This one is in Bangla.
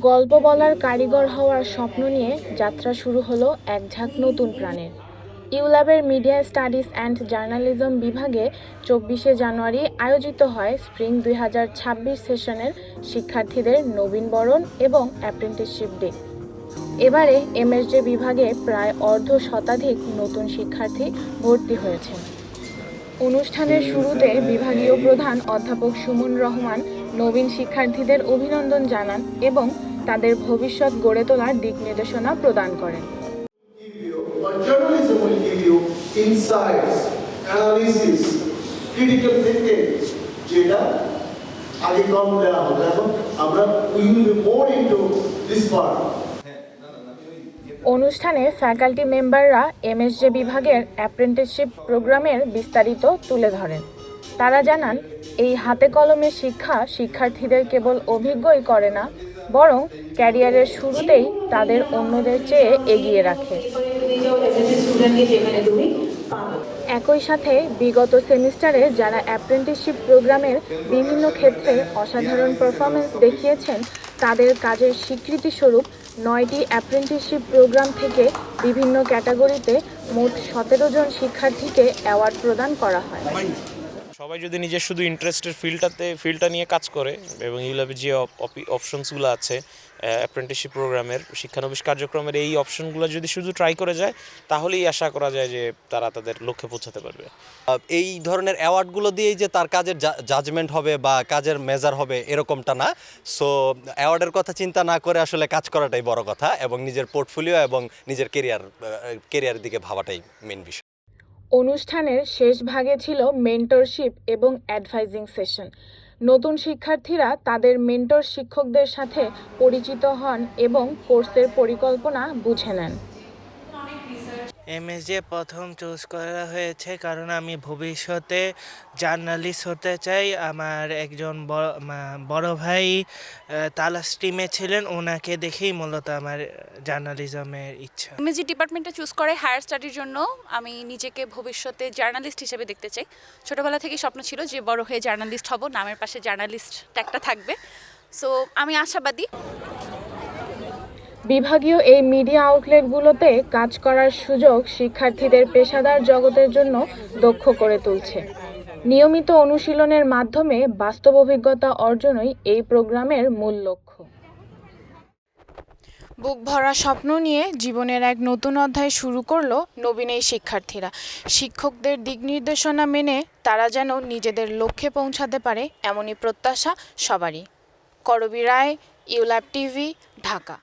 গল্প বলার কারিগর হওয়ার স্বপ্ন নিয়ে যাত্রা শুরু হলো এক ঝাঁক নতুন প্রাণের ইউল্যাবের মিডিয়া স্টাডিজ অ্যান্ড জার্নালিজম বিভাগে চব্বিশে জানুয়ারি আয়োজিত হয় স্প্রিং দুই হাজার ছাব্বিশ সেশনের শিক্ষার্থীদের নবীনবরণ এবং অ্যাপ্রেন্টিসশিপ ডে। এবারে এমএসজে বিভাগে প্রায় অর্ধ শতাধিক নতুন শিক্ষার্থী ভর্তি হয়েছে। অনুষ্ঠানের শুরুতে বিভাগীয় প্রধান অধ্যাপক সুমন রহমান নবীন শিক্ষার্থীদের অভিনন্দন জানান এবং তাদের ভবিষ্যৎ গড়ে তোলার দিক নির্দেশনা প্রদান করেন। Give you, or journalism will give you insights, analysis, critical thinking, যেটা আগে কম দেওয়া হতো। এখন আমরা will be more into this part. অনুষ্ঠানে ফ্যাকাল্টি মেম্বাররা এমএসজে বিভাগের অ্যাপ্রেন্টিসশিপ প্রোগ্রামের বিস্তারিত তুলে ধরেন। তারা জানান, এই হাতে কলমে শিক্ষা শিক্ষার্থীদের কেবল অভিজ্ঞই করে না, বরং ক্যারিয়ারের শুরুতেই তাদের অন্যদের চেয়ে এগিয়ে রাখে। একই সাথে বিগত সেমিস্টারে যারা অ্যাপ্রেন্টিসশিপ প্রোগ্রামের বিভিন্ন ক্ষেত্রে অসাধারণ পারফরমেন্স দেখিয়েছেন, তাদের কাজের স্বীকৃতিস্বরূপ নয়টি অ্যাপ্রেন্টিসশিপ প্রোগ্রাম থেকে বিভিন্ন ক্যাটাগরিতে মোট সতেরো জন শিক্ষার্থীকে অ্যাওয়ার্ড প্রদান করা হয়। সবাই যদি নিজের শুধু ইন্টারেস্টের ফিল্ডটাতে ফিল্ডটা নিয়ে কাজ করে, এবং ইউল্যাবের যে অপশনসগুলো আছে অ্যাপ্রেন্টিসশিপ প্রোগ্রামের শিক্ষানবিশ কার্যক্রমের এই অপশনগুলো যদি শুধু ট্রাই করে যায়, তাহলেই আশা করা যায় যে তারা তাদের লক্ষ্যে পৌঁছাতে পারবে। এই ধরনের অ্যাওয়ার্ডগুলো দিয়েই যে তার কাজের জাজমেন্ট হবে বা কাজের মেজার হবে, এরকমটা না। সো অ্যাওয়ার্ডের কথা চিন্তা না করে আসলে কাজ করাটাই বড় কথা, এবং নিজের পোর্টফোলিও এবং নিজের কেরিয়ার কেরিয়ারের দিকে ভাবাটাই মেন বিষয়। অনুষ্ঠানের শেষ ভাগে ছিল মেন্টরশিপ এবং অ্যাডভাইজিং সেশন নতুন শিক্ষার্থীরা তাদের মেন্টর শিক্ষকদের সাথে পরিচিত হন এবং কোর্সের পরিকল্পনা বুঝে নেন। এমএসজে প্রথম চুজ করা হয়েছে কারণ আমি ভবিষ্যতে জার্নালিস্ট হতে চাই। আমার একজন বড় ভাই তালাশ টিমে ছিলেন। ওনাকে দেখেই মূলত আমার জার্নালিজমের ইচ্ছা। এমএসজি ডিপার্টমেন্টটা চুজ করে হায়ার স্টাডির জন্য। আমি নিজেকে ভবিষ্যতে জার্নালিস্ট হিসেবে দেখতে চাই। ছোটোবেলা থেকেই স্বপ্ন ছিল যে বড় হয়ে জার্নালিস্ট হব, নামের পাশে জার্নালিস্ট ট্যাগটা থাকবে। সো আমি আশাবাদী। বিভাগীয় এই মিডিয়া আউটলেটগুলোতে কাজ করার সুযোগ শিক্ষার্থীদের পেশাদার জগতের জন্য দক্ষ করে তুলছে। নিয়মিত অনুশীলনের মাধ্যমে বাস্তব অভিজ্ঞতা অর্জনই এই প্রোগ্রামের মূল লক্ষ্য। বুক ভরা স্বপ্ন নিয়ে জীবনের এক নতুন অধ্যায় শুরু করল নবীন এই শিক্ষার্থীরা। শিক্ষকদের দিক নির্দেশনা মেনে তারা যেন নিজেদের লক্ষ্যে পৌঁছাতে পারে এমনই প্রত্যাশা সবারই। Karobi Roy, ULAB TV, Dhaka.